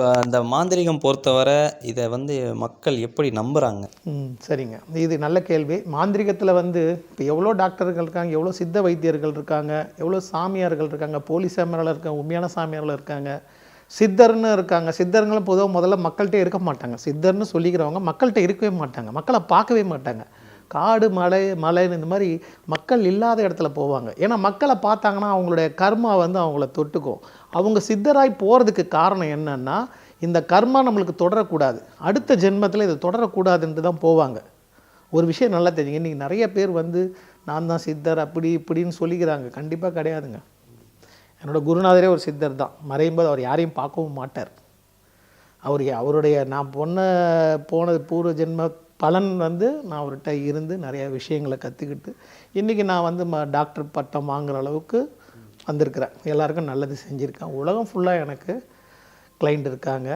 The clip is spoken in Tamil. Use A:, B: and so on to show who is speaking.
A: இப்போ அந்த மாந்திரீகம் பொறுத்தவரை இதை வந்து மக்கள் எப்படி நம்புகிறாங்க
B: ம் சரிங்க. இது நல்ல கேள்வி. மாந்திரிகத்தில் வந்து இப்போ எவ்வளோ டாக்டர்கள் இருக்காங்க எவ்வளோ சித்த வைத்தியர்கள் இருக்காங்க எவ்வளோ சாமியார்கள் இருக்காங்க போலி சாமியாரில் இருக்காங்க உண்மையான சாமியார்கள் இருக்காங்க சித்தர்னு இருக்காங்க. சித்தர்களும் பொதுவாக முதல்ல மக்கள்கிட்ட இருக்க மாட்டாங்க. சித்தர்னு சொல்லிக்கிறவங்க மக்கள்கிட்ட இருக்கவே மாட்டாங்க. மக்களை பார்க்கவே மாட்டாங்க. காடு மலை மலைன்னு இந்த மாதிரி மக்கள் இல்லாத இடத்துல போவாங்க. ஏன்னா மக்களை பார்த்தாங்கன்னா அவங்களுடைய கர்மா வந்து அவங்கள தொட்டுக்கும். அவங்க சித்தராய் போகிறதுக்கு காரணம் என்னன்னா இந்த கர்மா நம்மளுக்கு தொடரக்கூடாது. அடுத்த ஜென்மத்தில் இது தொடரக்கூடாதுன்ட்டு தான் போவாங்க. ஒரு விஷயம் நல்லா தெரியுங்க இன்றைக்கி நிறைய பேர் வந்து நான் தான் சித்தர் அப்படி இப்படின்னு சொல்லிக்கிறாங்க. கண்டிப்பாக கிடையாதுங்க. என்னோட குருநாதரே ஒரு சித்தர் தான். மறையும்போது அவர் யாரையும் பார்க்கவும் மாட்டார். அவர் அவருடைய நான் பொண்ண போனது பூர்வ ஜென்ம பலன் வந்து நான் அவர்கிட்ட இருந்து நிறைய விஷயங்களை கற்றுக்கிட்டு இன்றைக்கி நான் வந்து ம டாக்டர் பட்டம் வாங்குகிற அளவுக்கு வந்திருக்கிறேன். எல்லாருக்கும் நல்லது செஞ்சுருக்கேன். உலகம் ஃபுல்லாக எனக்கு கிளைண்ட் இருக்காங்க.